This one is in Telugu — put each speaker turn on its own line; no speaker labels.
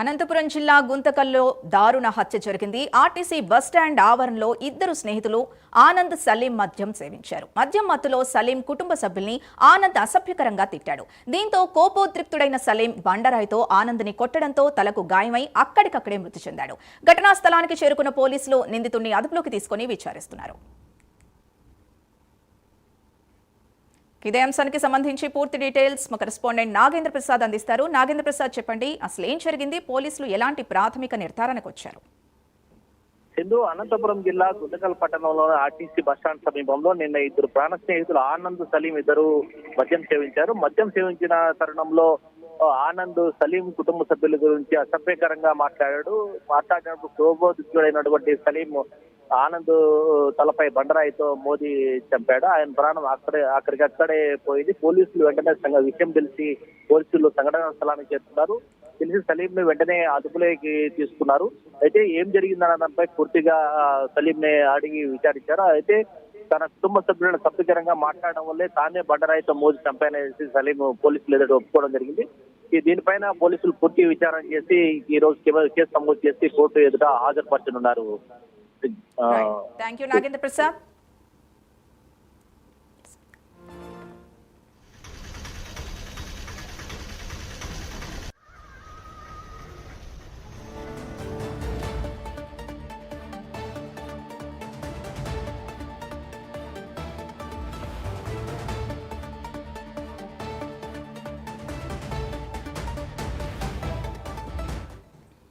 అనంతపురం జిల్లా గుంతకల్లో దారుణ హత్య జరిగింది. ఆర్టీసీ బస్టాండ్ ఆవరణలో ఇద్దరు స్నేహితులు ఆనంద్ సలీం మద్యం సేవించారు. మద్యం మత్తులో సలీం కుటుంబ సభ్యుల్ని ఆనంద్ అసభ్యకరంగా తిట్టాడు. దీంతో కోపోద్రిక్తుడైన సలీం బండరాయితో ఆనంద్ని కొట్టడంతో తలకు గాయమై అక్కడికక్కడే మృతి చెందాడు. ఘటనా స్థలానికి చేరుకున్న పోలీసులు నిందితుడిని అదుపులోకి తీసుకుని విచారిస్తున్నారు. ఇదే అంశానికి సంబంధించి పూర్తి డీటెయిల్స్ మా కరెస్పాండెంట్ నాగేంద్ర ప్రసాద్ అందిస్తారు. నాగేంద్ర ప్రసాద్ చెప్పండి అసలు ఏం జరిగింది? పోలీసులు ఎలాంటి ప్రాథమిక నిర్ధారణకు వచ్చారు?
సింధు అనంతపురం జిల్లా గుండకల్ పట్టణంలోని ఆర్టీసీ బస్టాండ్ సమీపంలో నిన్న ఇద్దరు ప్రాణ స్నేహితులు ఆనంద్ సలీం ఇద్దరు మద్యం సేవించారు. మద్యం సేవించిన తరుణంలో ఆనంద్ సలీం కుటుంబ సభ్యుల గురించి అసభ్యకరంగా మాట్లాడాడు. మాట్లాడినప్పుడు కోబోధితుడైనటువంటి సలీం ఆనంద్ తలపై బండరాయితో మోదీ చంపాడు. ఆయన ప్రాణం అక్కడే అక్కడికక్కడే పోయింది. పోలీసులు వెంటనే విషయం తెలిసి పోలీసులు సంఘటన స్థలానికి చేస్తున్నారు తెలిసి సలీం ని వెంటనే అదుపులోకి తీసుకున్నారు. అయితే ఏం జరిగిందన్న దానిపై పూర్తిగా సలీం ని అడిగి విచారించారు. అయితే తన కుటుంబ సభ్యులను తప్పికరంగా మాట్లాడడం వల్లే తానే బండరాయితో మోదీ చంపాననేసి సలీం పోలీసులు ఎదుట ఒప్పుకోవడం జరిగింది. ఈ దీనిపైన పోలీసులు పూర్తి విచారణ చేసి ఈ రోజు కేసు నమోదు చేసి కోర్టు ఎదుట హాజరుపరచనున్నారు. ఆ,
థ్యాంక్ యూ నాగేంద్ర ప్రసాద్